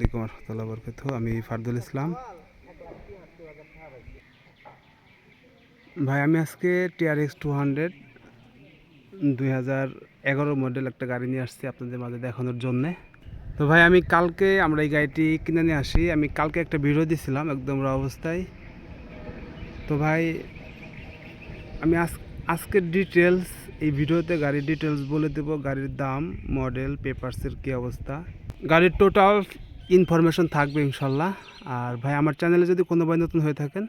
আসসালামাইকুম রহমতুল্লাহ আমি ফারদুল ইসলাম। ভাই, আমি আজকে টিআরএক্স টু হান্ড্রেড দুই হাজার এগারো মডেল একটা গাড়ি নিয়ে আসছি আপনাদের মাঝে দেখানোর জন্যে। তো ভাই, আমি কালকে আমরা এই গাড়িটি কিনে নিয়ে আসি। আমি কালকে একটা ভিডিও দিয়েছিলাম একদম র অবস্থায়। তো ভাই, আমি আজ, আজকের ডিটেলস এই ভিডিওতে গাড়ির ডিটেলস বলে দেবো। গাড়ির দাম মডেল পেপারসের কী অবস্থা। গাড়ির টোটাল ইনফরমেশন থাকবে ইনশাল্লাহ। আর ভাই, আমার চ্যানেলে যদি কোনো ভাই নতুন হয়ে থাকেন,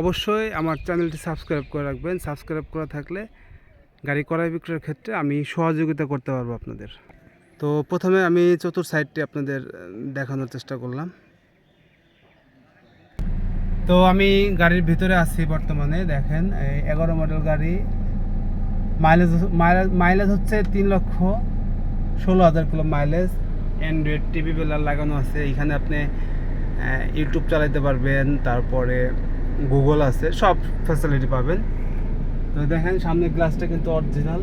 অবশ্যই আমার চ্যানেলটি সাবস্ক্রাইব করে রাখবেন। সাবস্ক্রাইব করা থাকলে গাড়ি ক্রয় বিক্রয়ের ক্ষেত্রে আমি সহযোগিতা করতে পারব আপনাদের। তো প্রথমে আমি চতুর সাইডটি আপনাদের দেখানোর চেষ্টা করলাম। তো আমি গাড়ির ভিতরে আছি বর্তমানে, দেখেন এগারো মডেল গাড়ি। মাইলেজ মাইলেজ হচ্ছে তিন লক্ষ ষোলো হাজার কিলো মাইলেজ। অ্যান্ড্রয়েড টিভি বেলার লাগানো আছে, এখানে আপনি ইউটিউব চালাতে পারবেন, তারপরে গুগল আছে, সব ফ্যাসিলিটি পাবেন। তো দেখেন সামনে গ্লাসটা কিন্তু অরিজিনাল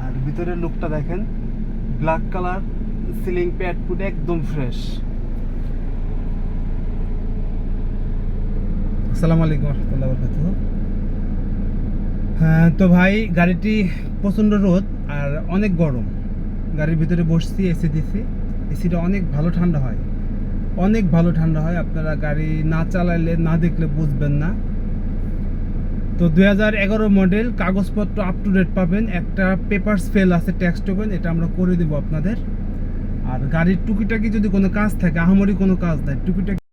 আর ভিতরের লুকটা দেখেন black colour ceiling pad put একদম ফ্রেশ আসসালামু আলাইকুম রহমতুল্লাহ বরকাতুহ। হ্যাঁ তো ভাই, গাড়িটি প্রচণ্ড রোদ আর অনেক গরম। গাড়ির ভিতরে বসছি, এসি দিছি। এসিটা অনেক ভালো ঠান্ডা হয়। অনেক ভালো ঠান্ডা হয়, আপনারা গাড়ি না চালাইলে, না দেখলে বুঝবেন না। তো দুই হাজার এগারো মডেল কাগজপত্র আপ টু ডেট পাবেন। একটা পেপারস ফেল আছে ট্যাক্স টোকেন এটা আমরা করে দেবো আপনাদের। আর গাড়ির টুকিটাকি যদি কোনো কাজ থাকে, আহামরি কোনো কাজ নাই, টুকিটাকি